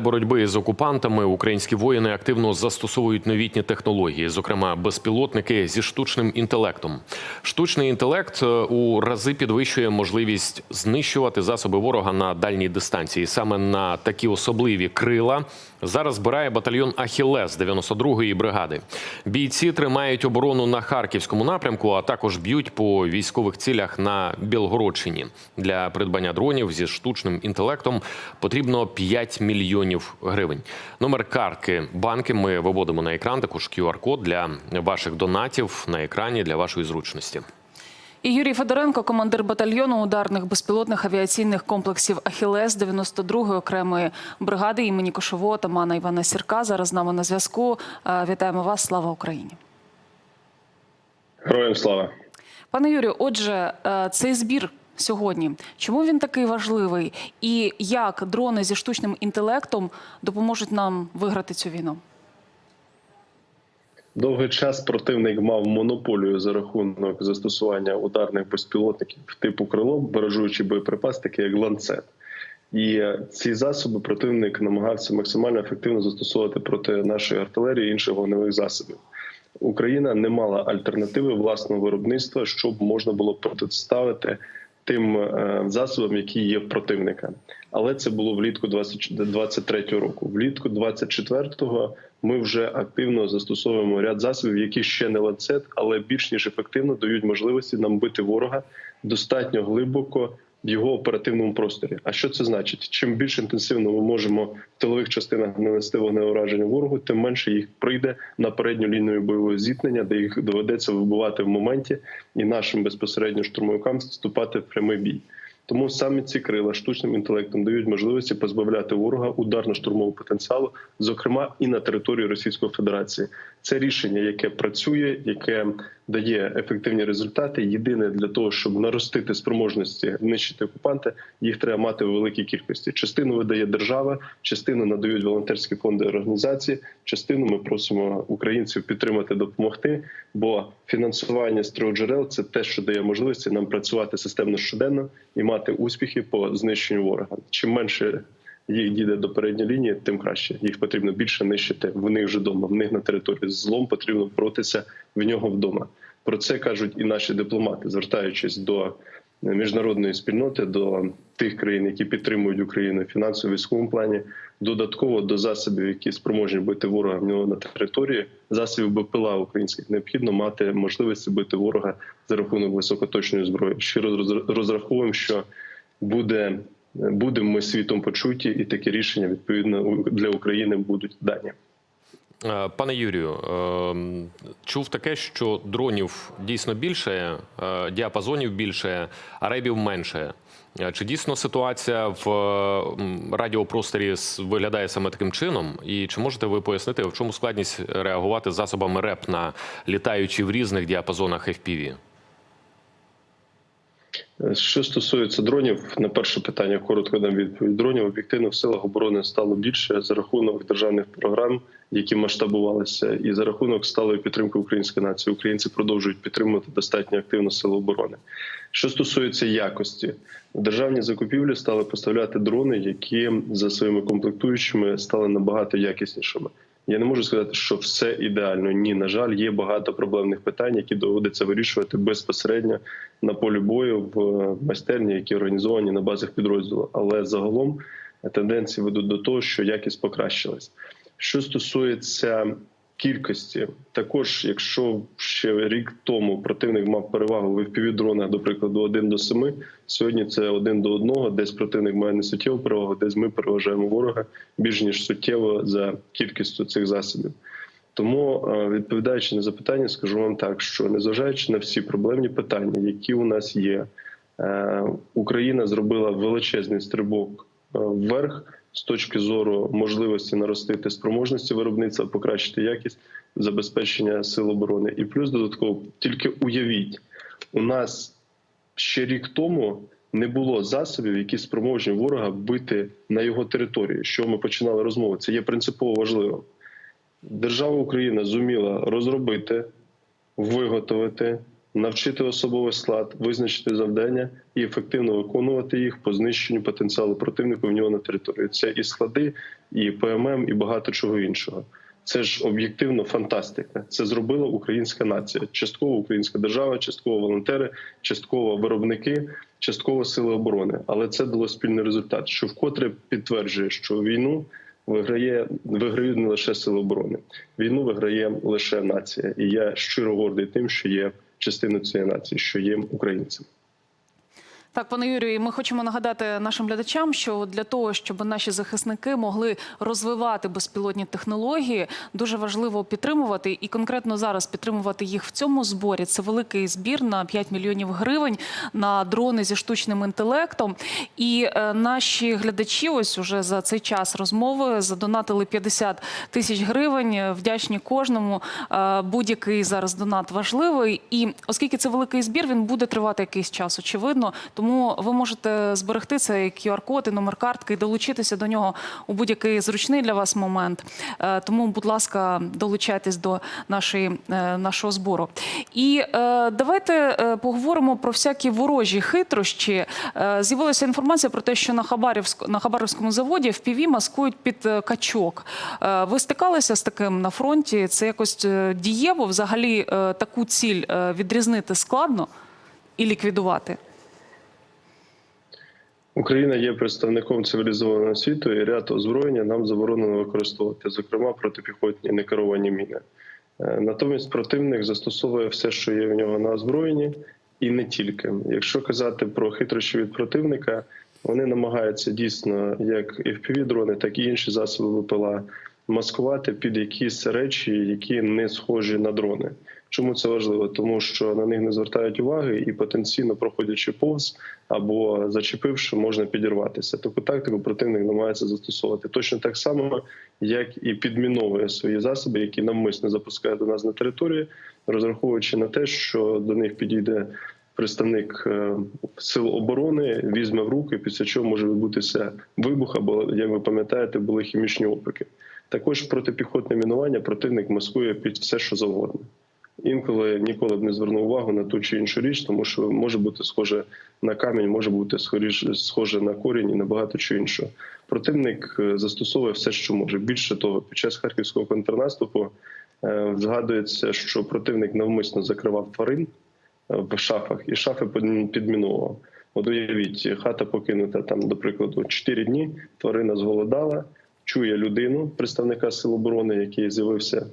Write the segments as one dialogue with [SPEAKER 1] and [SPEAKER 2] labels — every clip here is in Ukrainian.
[SPEAKER 1] Боротьби з окупантами українські воїни активно застосовують новітні технології, зокрема безпілотники зі штучним інтелектом. Штучний інтелект е, у рази підвищує можливість знищувати засоби ворога на дальній дистанції. Саме на такі особливі крила зараз збирає батальйон Ахілес 92-ї бригади. Бійці тримають оборону на харківському напрямку, а також б'ють по військових цілях на Білгородщині. Для придбання дронів зі штучним інтелектом потрібно 5 мільйонів гривень. Номер картки банки ми виводимо на екран. Також QR-код для ваших донатів на екрані для вашої зручності.
[SPEAKER 2] І Юрій Федоренко, командир батальйону ударних безпілотних авіаційних комплексів Ахілес 92-ї окремої бригади імені Кошового отамана Івана Сірка. Зараз з нами на зв'язку. Е, Вітаємо вас. Слава Україні.
[SPEAKER 3] Героям слава.
[SPEAKER 2] Пане Юрію, отже, е, цей збір сьогодні. Чому він такий важливий? І як дрони зі штучним інтелектом допоможуть нам виграти цю війну?
[SPEAKER 3] Довгий час противник мав монополію за рахунок застосування ударних безпілотників типу крило, баражуючи боєприпас, такі як ланцет. І ці засоби противник намагався максимально ефективно застосовувати проти нашої артилерії і інших вогневих засобів. Україна не мала альтернативи власного виробництва, щоб можна було протиставити тим е, засобам, які є в противника. Але це було влітку 2023 року. Влітку 24-го ми вже активно застосовуємо ряд засобів, які ще не ланцет, але більш ніж ефективно дають можливості нам бити ворога достатньо глибоко в його оперативному просторі. А що це значить? Чим більш інтенсивно ми можемо в тилових частинах нанести вогневе ураження ворогу, тим менше їх прийде на передню лінію бойового зіткнення, де їх доведеться вибивати в моменті, і нашим безпосередньо штурмовикам вступати в прямий бій. Тому саме ці крила штучним інтелектом дають можливості позбавляти ворога ударно-штурмового потенціалу, зокрема і на території Російської Федерації. Це рішення, яке працює, яке дає ефективні результати. Єдине для того, щоб наростити спроможності нищити окупанта, їх треба мати у великій кількості. Частину видає держава, частину надають волонтерські фонди організації. Частину ми просимо українців підтримати, допомогти. Бо фінансування з трьох джерел це те, що дає можливості нам працювати системно щоденно і мати успіхи по знищенню ворога. Чим менше їх дійде до передньої лінії, тим краще. Їх потрібно більше нищити в них вже вдома. В них на території злом потрібно боротися в нього вдома. Про це кажуть і наші дипломати, звертаючись до міжнародної спільноти, до тих країн, які підтримують Україну фінансово військовому плані, додатково до засобів, які спроможні бити ворога в нього на території, засобів БПЛА українських необхідно мати можливості бити ворога за рахунок високоточної зброї. Щиро розраховуємо, що буде будемо ми світом почуті, і такі рішення відповідно для України будуть дані.
[SPEAKER 1] Е, Пане Юрію, е, чув таке, що дронів дійсно більше, е, діапазонів більше, а ребів менше. Чи дійсно ситуація в радіопросторі виглядає саме таким чином? І чи можете ви пояснити, в чому складність реагувати засобами РЕП на літаючі в різних діапазонах FPV?
[SPEAKER 3] Що стосується дронів, на перше питання коротко дам відповідь. Дронів об'єктивно в силах оборони стало більше за рахунок державних програм, які масштабувалися, і за рахунок сталої підтримки української нації. Українці продовжують підтримувати достатньо активно сили оборони. Що стосується якості, державні закупівлі стали поставляти дрони, які за своїми комплектуючими стали набагато якіснішими. Я не можу сказати, що все ідеально. Ні, на жаль, є багато проблемних питань, які доводиться вирішувати безпосередньо на полі бою в майстерні, які організовані на базах підрозділу. Але загалом тенденції ведуть до того, що якість покращилась. Що стосується кількості, також, якщо ще рік тому противник мав перевагу в FPV-дронах, до прикладу, 1 до 7, сьогодні це 1 до 1, десь противник має не суттєву перевагу, десь ми переважаємо ворога більш ніж суттєво за кількістю цих засобів. Тому, відповідаючи на запитання, скажу вам так, що незважаючи на всі проблемні питання, які у нас є, Україна зробила величезний стрибок вверх з точки зору можливості наростити спроможності виробництва, покращити якість забезпечення сил оборони. І плюс додатково тільки уявіть, у нас ще рік тому не було засобів, які спроможні ворога бити на його території. Що ми починали розмову? Це є принципово важливо. Держава Україна зуміла розробити, виготовити, навчити особовий склад, визначити завдання і ефективно виконувати їх по знищенню потенціалу противника в нього на території. Це і склади, і ПММ, і багато чого іншого. Це ж об'єктивно фантастика. Це зробила українська нація, частково українська держава, частково волонтери, частково виробники, частково сили оборони. Але це дало спільний результат, що вкотре підтверджує, що війну виграє виграють не лише сили оборони. Війну виграє лише нація. І я щиро гордий тим, що є частиною цієї нації, що є українцем.
[SPEAKER 2] Так, пане Юрію, ми хочемо нагадати нашим глядачам, що для того, щоб наші захисники могли розвивати безпілотні технології, дуже важливо підтримувати і конкретно зараз підтримувати їх в цьому зборі. Це великий збір на 5 мільйонів гривень на дрони зі штучним інтелектом. І е, наші глядачі, ось уже за цей час розмови задонатили 50 тисяч гривень. Вдячні кожному. Е, Будь-який зараз донат важливий. І оскільки це великий збір, він буде тривати якийсь час, очевидно. Тому ви можете зберегти цей QR-код і номер картки і долучитися до нього у будь-який зручний для вас момент. Е, Тому, будь ласка, долучайтесь до нашої, е, нашого збору. І е, давайте поговоримо про всякі ворожі хитрощі. З'явилася інформація про те, що на Хабарівськ, на Хабаровському заводі в ПІВІ маскують під качок. Ви стикалися з таким на фронті? Це якось дієво взагалі таку ціль відрізнити складно і ліквідувати?
[SPEAKER 3] Україна є представником цивілізованого світу, і ряд озброєння нам заборонено використовувати, зокрема протипіхотні некеровані міни. Е, Натомість противник застосовує все, що є в нього на озброєнні, і не тільки. Якщо казати про хитрощі від противника, вони намагаються дійсно як fpv дрони, так і інші засоби ВПЛА маскувати під якісь речі, які не схожі на дрони. Чому це важливо? Тому що на них не звертають уваги, і потенційно проходячи повз або зачепивши, можна підірватися. Таку тактику противник намагається застосовувати точно так само, як і підміновує свої засоби, які навмисно запускає до нас на території, розраховуючи на те, що до них підійде представник е, сил оборони, візьме в руки, після чого може відбутися вибух, або як ви пам'ятаєте, були хімічні опіки. Також протипіхотне мінування противник маскує під все, що завгодно. Інколи ніколи б не звернув увагу на ту чи іншу річ, тому що може бути схоже на камінь, може бути схоже на корінь і на багато чого іншого. Противник е, застосовує все, що може. Більше того, під час харківського контрнаступу е, згадується, що противник навмисно закривав тварин е, в шафах, і шафи під- підміновував. От уявіть, хата покинута там, до прикладу, 4 дні. Тварина зголодала, чує людину, представника сил оборони, який з'явився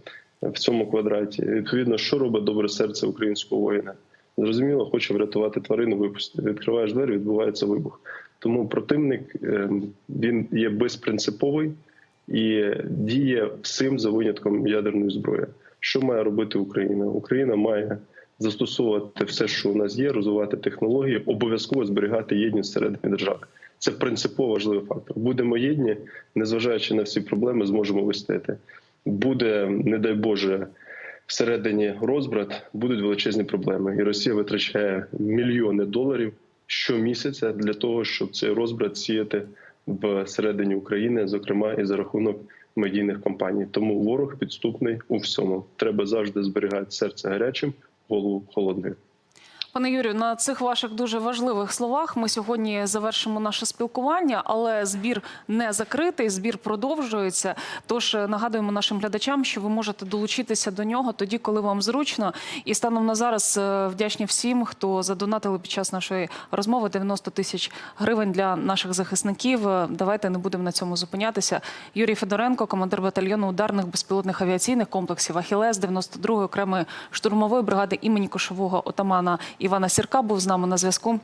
[SPEAKER 3] в цьому квадраті. Відповідно, що робить добре серце українського воїна? Зрозуміло, хоче врятувати тварину, випустити. Відкриваєш двері, відбувається вибух. Тому противник е, він є безпринциповий і діє всім за винятком ядерної зброї. Що має робити Україна? Україна має застосовувати все, що у нас є, розвивати технології, обов'язково зберігати єдність всередині держави. Це принципово важливий фактор. Будемо єдні, незважаючи на всі проблеми, зможемо вистояти. Буде, не дай Боже, всередині розбрат, будуть величезні проблеми. І Росія витрачає мільйони доларів щомісяця для того, щоб цей розбрат сіяти всередині України, зокрема і за рахунок медійних компаній. Тому ворог підступний у всьому. Треба завжди зберігати серце гарячим, голову холодною.
[SPEAKER 2] Пане Юрію, на цих ваших дуже важливих словах ми сьогодні завершимо наше спілкування, але збір не закритий, збір продовжується. Тож е, нагадуємо нашим глядачам, що ви можете долучитися до нього тоді, коли вам зручно. І станом на зараз е, вдячні всім, хто задонатили під час нашої розмови 90 тисяч гривень для наших захисників. Е, Давайте не будемо на цьому зупинятися. Юрій Федоренко, командир батальйону ударних безпілотних авіаційних комплексів Ахілес 92-ї окремої штурмової бригади імені кошового отамана Івана Сірка, був з нами на зв'язку.